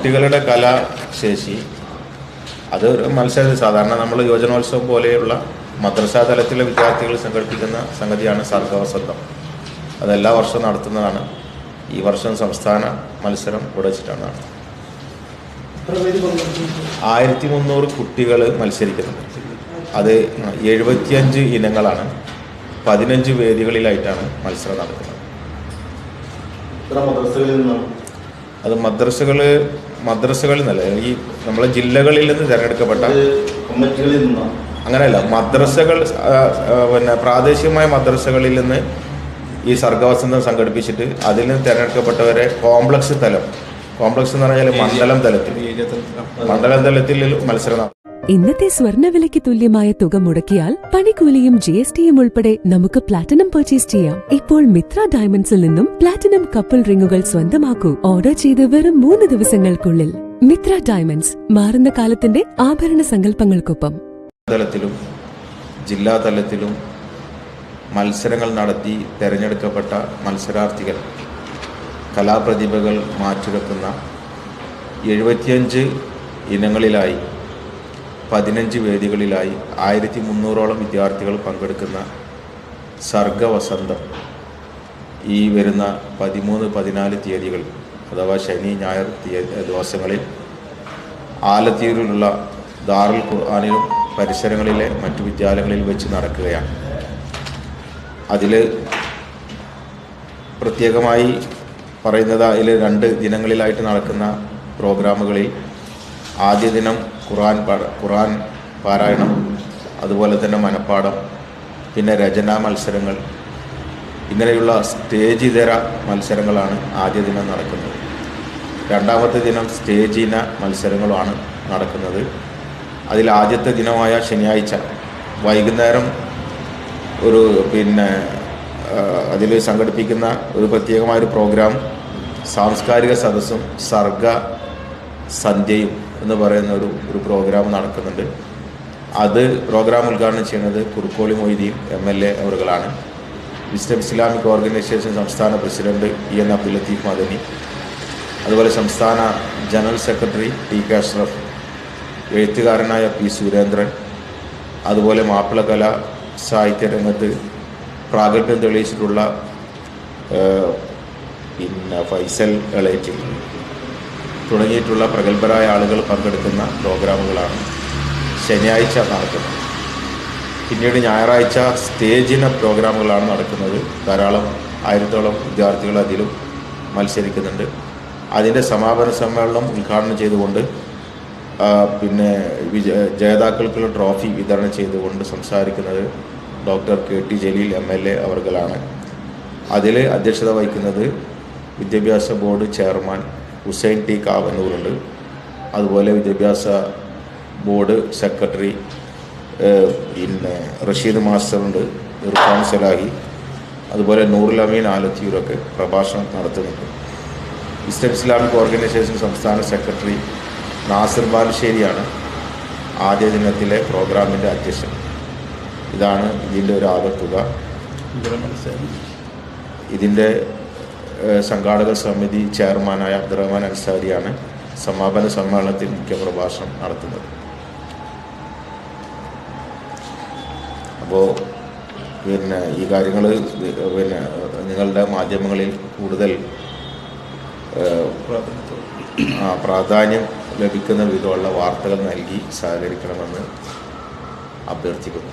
കുട്ടികളുടെ കലാശേഷി അത് മത്സരം സാധാരണ നമ്മൾ യുവജനോത്സവം പോലെയുള്ള മദ്രസാ തലത്തിലെ വിദ്യാർത്ഥികൾ സംഘടിപ്പിക്കുന്ന സംഗതിയാണ് സർഗവസന്തം അതെല്ലാ വർഷവും നടത്തുന്നതാണ്. ഈ വർഷം സംസ്ഥാന മത്സരം ഇവിടെ ആയിരത്തി മുന്നൂറ് കുട്ടികൾ മത്സരിക്കുന്നുണ്ട്. അത് എഴുപത്തിയഞ്ച് ഇനങ്ങളാണ്. പതിനഞ്ച് വേദികളിലായിട്ടാണ് മത്സരം നടക്കുന്നത്. അത് മദ്രസകൾ മദ്രസകളിൽ നിന്നല്ല ഈ നമ്മളെ ജില്ലകളിൽ നിന്ന് തിരഞ്ഞെടുക്കപ്പെട്ട അങ്ങനെയല്ല മദ്രസകൾ പിന്നെ പ്രാദേശികമായ മദ്രസകളിൽ നിന്ന് ഈ സർഗവസന്തം സംഘടിപ്പിച്ചിട്ട് അതിൽ നിന്ന് തിരഞ്ഞെടുക്കപ്പെട്ടവരെ കോംപ്ലക്സ് തലം. കോംപ്ലക്സ് എന്ന് പറഞ്ഞാൽ മണ്ഡലം തലത്തിൽ. മണ്ഡലം തലത്തിൽ മത്സരം. ഇന്നത്തെ സ്വർണവിലയ്ക്ക് തുല്യമായ തുക മുടക്കിയാൽ പണിക്കൂലിയും ജി എസ് ടിയും ഉൾപ്പെടെ നമുക്ക് പ്ലാറ്റിനം പർച്ചേസ് ചെയ്യാം. ഇപ്പോൾ മിത്ര ഡയമണ്ട്സിൽ നിന്നും പ്ലാറ്റിനം കപ്പിൾ റിങ്ങുകൾ സ്വന്തമാക്കൂ. ഓർഡർ ചെയ്ത് വെറും മൂന്ന് ദിവസങ്ങൾക്കുള്ളിൽ. മിത്ര ഡയമണ്ട്സ് മാറുന്ന കാലത്തിന്റെ ആഭരണ സങ്കല്പങ്ങൾക്കൊപ്പം. തലത്തിലും ജില്ലാ തലത്തിലും മത്സരങ്ങൾ നടത്തി തെരഞ്ഞെടുക്കപ്പെട്ട മത്സരാർത്ഥികൾ കലാപ്രതിഭകൾ മാറ്റുരക്കുന്ന എഴുപത്തിയഞ്ച് ഇനങ്ങളിലായി പതിനഞ്ച് വേദികളിലായി ആയിരത്തി മുന്നൂറോളം വിദ്യാർത്ഥികൾ പങ്കെടുക്കുന്ന സർഗവസന്തം. ഈ വരുന്ന പതിമൂന്ന് പതിനാല് തീയതികൾ അഥവാ ശനി ഞായർ ദിവസങ്ങളിൽ ആലത്തീരിലുള്ള ദാറുൽ ഖുർആാനിലും പരിസരങ്ങളിലെ മറ്റു വിദ്യാലയങ്ങളിൽ വെച്ച് നടക്കുകയാണ്. അതിൽ പ്രത്യേകമായി പറയുന്നത് അതിൽ രണ്ട് ദിനങ്ങളിലായിട്ട് നടക്കുന്ന പ്രോഗ്രാമുകളിൽ ആദ്യ ദിനം ഖുർആൻ പാട ഖുറാൻ പാരായണം അതുപോലെ തന്നെ മനപ്പാടം പിന്നെ രചനാ മത്സരങ്ങൾ ഇങ്ങനെയുള്ള സ്റ്റേജ് ഇതര മത്സരങ്ങളാണ് ആദ്യ ദിനം നടക്കുന്നത്. രണ്ടാമത്തെ ദിനം സ്റ്റേജ് ഇന മത്സരങ്ങളുമാണ് നടക്കുന്നത്. അതിൽ ആദ്യത്തെ ദിനമായ ശനിയാഴ്ച വൈകുന്നേരം ഒരു പിന്നെ അതിൽ സംഘടിപ്പിക്കുന്ന ഒരു പ്രത്യേകമായൊരു പ്രോഗ്രാം സാംസ്കാരിക സദസ്സും സർഗ സന്ധ്യയും എന്ന് പറയുന്ന ഒരു ഒരു പ്രോഗ്രാം നടക്കുന്നുണ്ട്. അത് പ്രോഗ്രാം ഉദ്ഘാടനം ചെയ്യുന്നത് Kurukkoli Moideen M L A അവറുകളാണ് wisdom Islamic organisation സംസ്ഥാന president E N Abdul Latheef Madani. അതുപോലെ സംസ്ഥാന general secretary T K Ashraf. എഴുത്തുകാരനായ പി സുരേന്ദ്രൻ. അതുപോലെ മാപ്പിളകല സാഹിത്യ രംഗത്ത് പ്രാഗൽഭ്യം തെളിയിച്ചിട്ടുള്ള പിന്നെ ഫൈസൽ എളേറ്റ് തുടങ്ങിയിട്ടുള്ള പ്രഗത്ഭരായ ആളുകൾ പങ്കെടുക്കുന്ന പ്രോഗ്രാമുകളാണ്. ശനിയാഴ്ച നടക്കുന്നത്. പിന്നീട് ഞായറാഴ്ച സ്റ്റേജിന പ്രോഗ്രാമുകളാണ് നടക്കുന്നത്. ധാരാളം ആയിരത്തോളം വിദ്യാർത്ഥികൾ അതിലും മത്സരിക്കുന്നുണ്ട്. അതിന്റെ സമാപന സമ്മേളനം ഉദ്ഘാടനം ചെയ്തുകൊണ്ട് പിന്നെ വിജ ജേതാക്കൾക്കുള്ള ട്രോഫി വിതരണം ചെയ്തുകൊണ്ട് സംസാരിക്കുന്നത് doctor K T Jaleel M L A അവർകളാണ്. അതിൽ അധ്യക്ഷത വഹിക്കുന്നത് വിദ്യാഭ്യാസ ബോർഡ് ചെയർമാൻ ഹുസൈൻ ടി കാവന്നൂറുണ്ട് അതുപോലെ വിദ്യാഭ്യാസ ബോർഡ് സെക്രട്ടറി പിന്നെ റഷീദ് മാസ്റ്ററുണ്ട് ഇർഫാൻ സലാഹി. അതുപോലെ നൂറുൽ അമീൻ ആലത്തിയൂരൊക്കെ പ്രഭാഷണം നടത്തുന്നുണ്ട്. ഇസ്ലാം ഇസ്ലാമിക് ഓർഗനൈസേഷൻ സംസ്ഥാന സെക്രട്ടറി നാസിർ ബാലുശ്ശേരിയാണ് ആദ്യ ദിനത്തിലെ പ്രോഗ്രാമിന്റെ അധ്യക്ഷൻ. ഇതാണ് ഇതിന്റെ ഒരു ആകെ തുക ഇതിന്റെ സംഘാടക സമിതി ചെയർമാനായ അബ്ദുറഹ്മാൻ അൻസാരിയാണ് സമാപന സമ്മേളനത്തിൽ മുഖ്യ പ്രഭാഷണം നടത്തുന്നത്. അപ്പോൾ പിന്നെ ഈ കാര്യങ്ങൾ പിന്നെ നിങ്ങളുടെ മാധ്യമങ്ങളിൽ കൂടുതൽ പ്രാധാന്യം ലഭിക്കുന്ന വിധമുള്ള വാർത്തകൾ നൽകി സഹകരിക്കണമെന്ന് അഭ്യർത്ഥിക്കുന്നു.